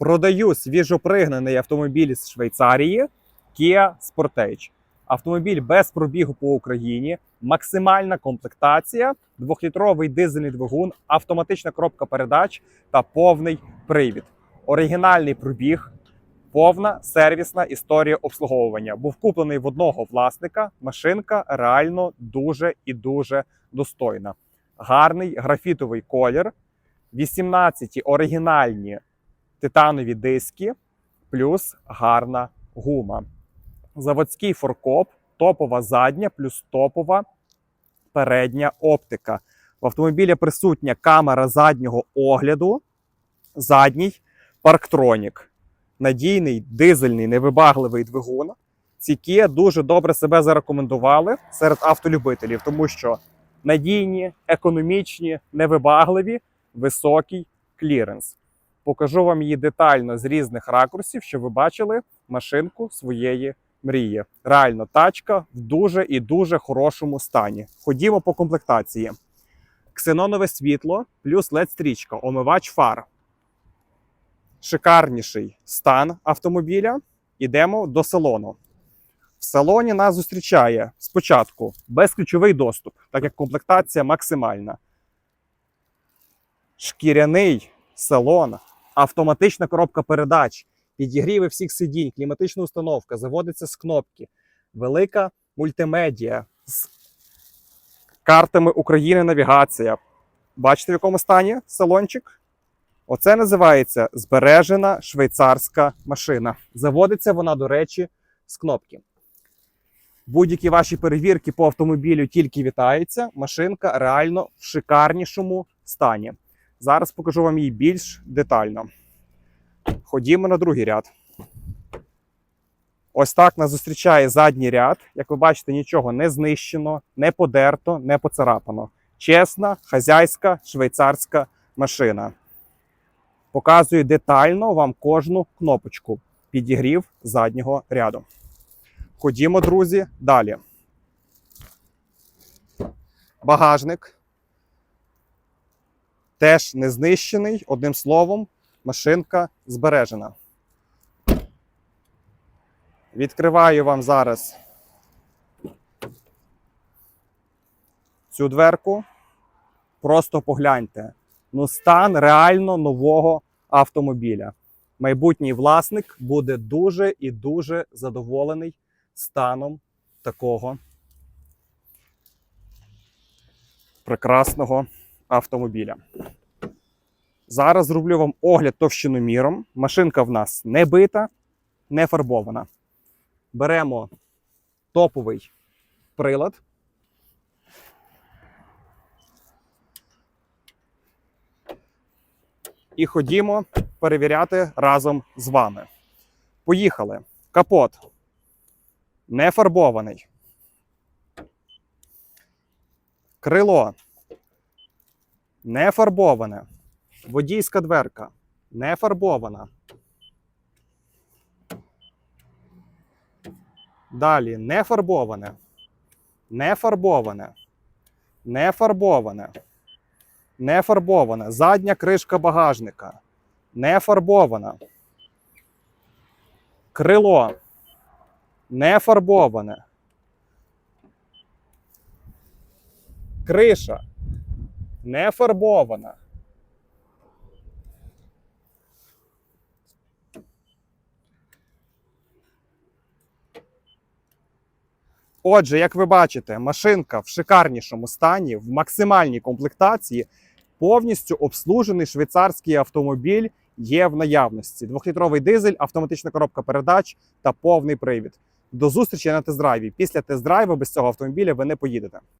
Продаю свіжопригнаний автомобіль з Швейцарії Kia Sportage. Автомобіль без пробігу по Україні, максимальна комплектація, двохлітровий дизельний двигун, автоматична коробка передач та повний привід. Оригінальний пробіг, повна сервісна історія обслуговування. Був куплений в одного власника. Машинка реально дуже і дуже достойна. Гарний графітовий колір, 18 оригінальні титанові диски, плюс гарна гума. Заводський форкоп, топова задня, плюс топова передня оптика. В автомобілі присутня камера заднього огляду, задній парктронік. Надійний дизельний невибагливий двигун. Ці Kia дуже добре себе зарекомендували серед автолюбителів, тому що надійні, економічні, невибагливі, високий кліренс. Покажу вам її детально з різних ракурсів, щоб ви бачили машинку своєї мрії. Реально, тачка в дуже і дуже хорошому стані. Ходімо по комплектації. Ксенонове світло плюс led стрічка омивач фар. Шикарніший стан автомобіля. Ідемо до салону. В салоні нас зустрічає спочатку безключовий доступ, так як комплектація максимальна. Шкіряний салон, автоматична коробка передач, підігріви всіх сидінь, кліматична установка, заводиться з кнопки, велика мультимедіа з картами України навігація. Бачите, в якому стані салончик? Оце називається збережена швейцарська машина. Заводиться вона, до речі, з кнопки. Будь-які ваші перевірки по автомобілю тільки вітаються. Машинка реально в шикарнішому стані. Зараз покажу вам її більш детально. Ходімо на другий ряд. Ось так нас зустрічає задній ряд. Як ви бачите, нічого не знищено, не подерто, не поцарапано. Чесна, хазяйська швейцарська машина. Показую детально вам кожну кнопочку підігрів заднього ряду. Ходімо, друзі, далі. Багажник теж не знищений. Одним словом, машинка збережена. Відкриваю вам зараз цю дверку. Просто погляньте. Ну, стан реально нового автомобіля. Майбутній власник буде дуже і дуже задоволений станом такого прекрасного автомобіля. Зараз зроблю вам огляд товщиноміром. Машинка в нас не бита, не фарбована. Беремо топовий прилад. І ходімо перевіряти разом з вами. Поїхали. Капот не фарбований. Крило не фарбоване. Водійська дверка не фарбована. Далі не фарбоване. Не фарбоване. Не фарбоване. Не фарбоване. Задня кришка багажника. Не фарбована. Крило. Не фарбоване. Криша. Не фарбована. Отже, як ви бачите, машинка в шикарнішому стані, в максимальній комплектації, повністю обслужений швейцарський автомобіль є в наявності. Двохлітровий дизель, автоматична коробка передач та повний привід. До зустрічі на тест-драйві. Після тест-драйву без цього автомобіля ви не поїдете.